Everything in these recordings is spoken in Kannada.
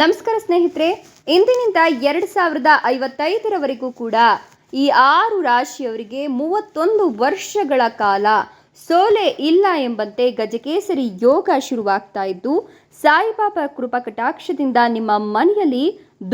ನಮಸ್ಕಾರ ಸ್ನೇಹಿತರೆ, ಇಂದಿನಿಂದ ಎರಡು ಸಾವಿರದ ಐವತ್ತೈದರವರೆಗೂ ಕೂಡ ಈ ಆರು ರಾಶಿಯವರಿಗೆ ಮೂವತ್ತೊಂದು ವರ್ಷಗಳ ಕಾಲ ಸೋಲೆ ಇಲ್ಲ ಎಂಬಂತೆ ಗಜಕೇಸರಿ ಯೋಗ ಶುರುವಾಗ್ತಾ ಇದ್ದು, ಸಾಯಿಬಾಬಾ ಕೃಪಾ ಕಟಾಕ್ಷದಿಂದ ನಿಮ್ಮ ಮನೆಯಲ್ಲಿ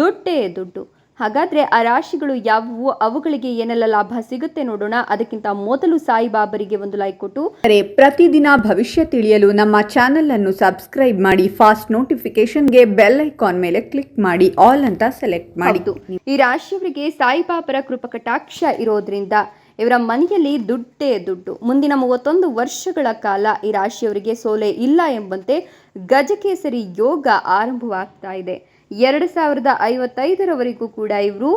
ದುಡ್ಡೇ ದುಡ್ಡು. ಹಾಗಾದ್ರೆ ಆ ರಾಶಿಗಳು ಯಾವುವು? ಅವುಗಳಿಗೆ ಏನೆಲ್ಲ ಲಾಭ ಸಿಗುತ್ತೆ ನೋಡೋಣ. ಅದಕ್ಕಿಂತ ಮೊದಲು ಸಾಯಿಬಾಬರಿಗೆ ಒಂದು ಲೈಕ್ ಕೊಟ್ಟು. ಅರೆ ಪ್ರತಿದಿನ ಭವಿಷ್ಯ ತಿಳಿಯಲು ನಮ್ಮ ಚಾನೆಲ್ ಅನ್ನು ಸಬ್ಸ್ಕ್ರೈಬ್ ಮಾಡಿ ಫಾಸ್ಟ್ ನೋಟಿಫಿಕೇಶನ್ಗೆ ಬೆಲ್ ಐಕಾನ್ ಮೇಲೆ ಕ್ಲಿಕ್ ಮಾಡಿ ಆಲ್ ಅಂತ ಸೆಲೆಕ್ಟ್ ಮಾಡಿದ್ದು ಈ ರಾಶಿಯವರಿಗೆ ಸಾಯಿಬಾಬರ ಕೃಪಕಟಾಕ್ಷ ಇರೋದ್ರಿಂದ ಇವರ ಮನೆಯಲ್ಲಿ ದುಡ್ಡೇ ದುಡ್ಡು. ಮುಂದಿನ ಮೂವತ್ತೊಂದು ವರ್ಷಗಳ ಕಾಲ ಈ ರಾಶಿಯವರಿಗೆ ಸೋಲೆ ಇಲ್ಲ ಎಂಬಂತೆ ಗಜಕೇಸರಿ ಯೋಗ ಆರಂಭವಾಗ್ತಾ ಇದೆ. ಎರಡು ಸಾವಿರದ ಐವತ್ತೈದರವರೆಗೂ ಕೂಡ ಇವರು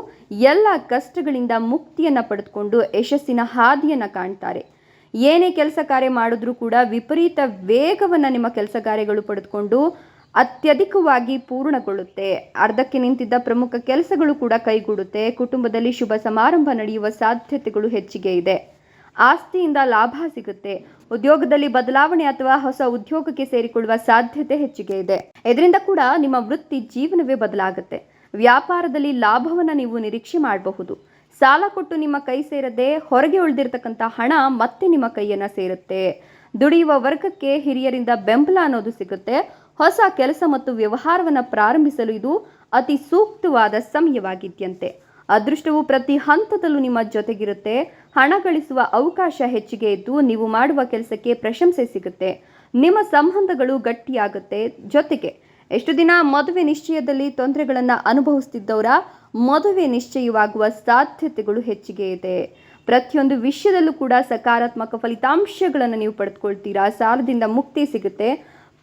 ಎಲ್ಲ ಕಷ್ಟಗಳಿಂದ ಮುಕ್ತಿಯನ್ನು ಪಡೆದುಕೊಂಡು ಯಶಸ್ಸಿನ ಹಾದಿಯನ್ನು ಕಾಣ್ತಾರೆ. ಏನೇ ಕೆಲಸ ಕಾರ್ಯ ಮಾಡಿದ್ರೂ ಕೂಡ ವಿಪರೀತ ವೇಗವನ್ನು ನಿಮ್ಮ ಕೆಲಸ ಕಾರ್ಯಗಳು ಪಡೆದುಕೊಂಡು ಅತ್ಯಧಿಕವಾಗಿ ಪೂರ್ಣಗೊಳ್ಳುತ್ತೆ. ಅರ್ಧಕ್ಕೆ ನಿಂತಿದ್ದ ಪ್ರಮುಖ ಕೆಲಸಗಳು ಕೂಡ ಕೈಗೂಡುತ್ತೆ. ಕುಟುಂಬದಲ್ಲಿ ಶುಭ ಸಮಾರಂಭ ನಡೆಯುವ ಸಾಧ್ಯತೆಗಳು ಹೆಚ್ಚಿಗೆ ಇದೆ. ಆಸ್ತಿಯಿಂದ ಲಾಭ ಸಿಗುತ್ತೆ. ಉದ್ಯೋಗದಲ್ಲಿ ಬದಲಾವಣೆ ಅಥವಾ ಹೊಸ ಉದ್ಯೋಗಕ್ಕೆ ಸೇರಿಕೊಳ್ಳುವ ಸಾಧ್ಯತೆ ಹೆಚ್ಚಿಗೆ ಇದೆ. ಇದರಿಂದ ಕೂಡ ನಿಮ್ಮ ವೃತ್ತಿ ಜೀವನವೇ ಬದಲಾಗುತ್ತೆ. ವ್ಯಾಪಾರದಲ್ಲಿ ಲಾಭವನ್ನು ನೀವು ನಿರೀಕ್ಷೆ ಮಾಡಬಹುದು. ಸಾಲ ಕೊಟ್ಟು ನಿಮ್ಮ ಕೈ ಸೇರದೆ ಹೊರಗೆ ಉಳಿದಿರ್ತಕ್ಕಂಥ ಹಣ ಮತ್ತೆ ನಿಮ್ಮ ಕೈಯನ್ನು ಸೇರುತ್ತೆ. ದುಡಿಯುವ ವರ್ಗಕ್ಕೆ ಹಿರಿಯರಿಂದ ಬೆಂಬಲ ಅನ್ನೋದು ಸಿಗುತ್ತೆ. ಹೊಸ ಕೆಲಸ ಮತ್ತು ವ್ಯವಹಾರವನ್ನು ಪ್ರಾರಂಭಿಸಲು ಇದು ಅತಿ ಸೂಕ್ತವಾದ ಸಮಯವಾಗಿದ್ಯಂತೆ. ಅದೃಷ್ಟವು ಪ್ರತಿ ಹಂತದಲ್ಲೂ ನಿಮ್ಮ ಜೊತೆಗಿರುತ್ತೆ. ಹಣ ಗಳಿಸುವ ಅವಕಾಶ ಹೆಚ್ಚಿಗೆ ಇದ್ದು ನೀವು ಮಾಡುವ ಕೆಲಸಕ್ಕೆ ಪ್ರಶಂಸೆ ಸಿಗುತ್ತೆ. ನಿಮ್ಮ ಸಂಬಂಧಗಳು ಗಟ್ಟಿಯಾಗುತ್ತೆ ಜೊತೆಗೆ. ಎಷ್ಟು ದಿನ ಮದುವೆ ನಿಶ್ಚಯದಲ್ಲಿ ತೊಂದರೆಗಳನ್ನು ಅನುಭವಿಸ್ತಿದ್ದವರ ಮದುವೆ ನಿಶ್ಚಯವಾಗುವ ಸಾಧ್ಯತೆಗಳು ಹೆಚ್ಚಿಗೆ ಇದೆ. ಪ್ರತಿಯೊಂದು ವಿಷಯದಲ್ಲೂ ಕೂಡ ಸಕಾರಾತ್ಮಕ ಫಲಿತಾಂಶಗಳನ್ನು ನೀವು ಪಡೆದುಕೊಳ್ತೀರಾ. ಸಾಲದಿಂದ ಮುಕ್ತಿ ಸಿಗುತ್ತೆ.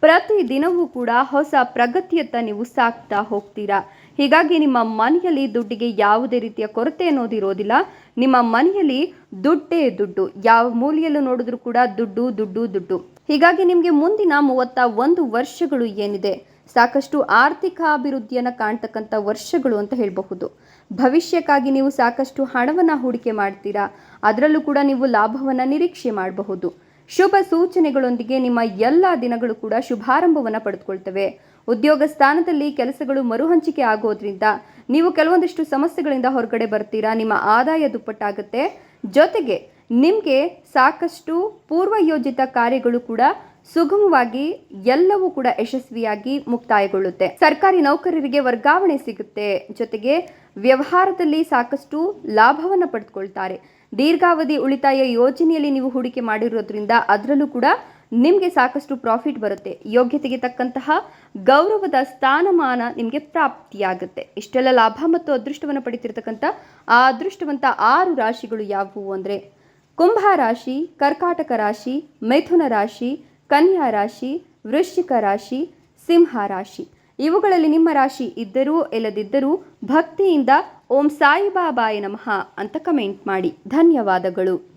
ಪ್ರತಿ ದಿನವೂ ಕೂಡ ಹೊಸ ಪ್ರಗತಿಯತ್ತ ನೀವು ಸಾಕ್ತಾ ಹೋಗ್ತೀರಾ? ಹೀಗಾಗಿ ನಿಮ್ಮ ಮನೆಯಲ್ಲಿ ದುಡ್ಡಿಗೆ ಯಾವುದೇ ರೀತಿಯ ಕೊರತೆ ಅನ್ನೋದು ಇರೋದಿಲ್ಲ. ನಿಮ್ಮ ಮನೆಯಲ್ಲಿ ದುಡ್ಡೇ ದುಡ್ಡು. ಯಾವ ಮೂಲೆಯಲ್ಲೂ ನೋಡಿದ್ರೂ ಕೂಡ ದುಡ್ಡು ದುಡ್ಡು ದುಡ್ಡು. ಹೀಗಾಗಿ ನಿಮಗೆ ಮುಂದಿನ ಮೂವತ್ತ ಒಂದು ವರ್ಷಗಳು ಏನಿದೆ? ಸಾಕಷ್ಟು ಆರ್ಥಿಕ ಅಭಿವೃದ್ಧಿಯನ್ನು ಕಾಣ್ತಕ್ಕಂಥ ವರ್ಷಗಳು ಅಂತ ಹೇಳಬಹುದು. ಭವಿಷ್ಯಕ್ಕಾಗಿ ನೀವು ಸಾಕಷ್ಟು ಹಣವನ್ನು ಹೂಡಿಕೆ ಮಾಡ್ತೀರಾ? ಅದರಲ್ಲೂ ಕೂಡ ನೀವು ಲಾಭವನ್ನು ನಿರೀಕ್ಷೆ ಮಾಡಬಹುದು. ಶುಭ ಸೂಚನೆಗಳೊಂದಿಗೆ ನಿಮ್ಮ ಎಲ್ಲ ದಿನಗಳು ಕೂಡ ಶುಭಾರಂಭವನ್ನು ಪಡೆದುಕೊಳ್ತವೆ. ಉದ್ಯೋಗ ಸ್ಥಾನದಲ್ಲಿ ಕೆಲಸಗಳು ಮರುಹಂಚಿಕೆ ಆಗೋದ್ರಿಂದ ನೀವು ಕೆಲವೊಂದಿಷ್ಟು ಸಮಸ್ಯೆಗಳಿಂದ ಹೊರಗಡೆ ಬರ್ತೀರಾ, ನಿಮ್ಮ ಆದಾಯ ದುಪ್ಪಟ್ಟಾಗುತ್ತೆ. ಜೊತೆಗೆ ನಿಮಗೆ ಸಾಕಷ್ಟು ಪೂರ್ವಯೋಜಿತ ಕಾರ್ಯಗಳು ಕೂಡ ಸುಗಮವಾಗಿ ಎಲ್ಲವೂ ಕೂಡ ಯಶಸ್ವಿಯಾಗಿ ಮುಕ್ತಾಯಗೊಳ್ಳುತ್ತೆ. ಸರ್ಕಾರಿ ನೌಕರರಿಗೆ ವರ್ಗಾವಣೆ ಸಿಗುತ್ತೆ. ಜೊತೆಗೆ ವ್ಯವಹಾರದಲ್ಲಿ ಸಾಕಷ್ಟು ಲಾಭವನ್ನು ಪಡೆದುಕೊಳ್ತಾರೆ. ದೀರ್ಘಾವಧಿ ಉಳಿತಾಯ ಯೋಜನೆಯಲ್ಲಿ ನೀವು ಹೂಡಿಕೆ ಮಾಡಿರೋದ್ರಿಂದ ಅದರಲ್ಲೂ ಕೂಡ ನಿಮಗೆ ಸಾಕಷ್ಟು ಪ್ರಾಫಿಟ್ ಬರುತ್ತೆ. ಯೋಗ್ಯತೆಗೆ ತಕ್ಕಂತಹ ಗೌರವದ ಸ್ಥಾನಮಾನ ನಿಮಗೆ ಪ್ರಾಪ್ತಿಯಾಗುತ್ತೆ. ಇಷ್ಟೆಲ್ಲ ಲಾಭ ಮತ್ತು ಅದೃಷ್ಟವನ್ನು ಪಡಿತಿರ್ತಕ್ಕಂಥ ಆ ಅದೃಷ್ಟವಂತ ಆರು ರಾಶಿಗಳು ಯಾವುವು ಅಂದರೆ ಕುಂಭ ರಾಶಿ, ಕರ್ಕಾಟಕ ರಾಶಿ, ಮಿಥುನ ರಾಶಿ, ಕನ್ಯಾ ರಾಶಿ, ವೃಶ್ಚಿಕ ರಾಶಿ, ಸಿಂಹ ರಾಶಿ. ಇವುಗಳಲ್ಲಿ ನಿಮ್ಮ ರಾಶಿ ಇದ್ದರೂ, ಇಲ್ಲದಿದ್ದರೂ ಭಕ್ತಿಯಿಂದ ಓಂ ಸಾಯಿಬಾಬಾಯ ನಮಃ ಅಂತ ಕಮೆಂಟ್ ಮಾಡಿ. ಧನ್ಯವಾದಗಳು.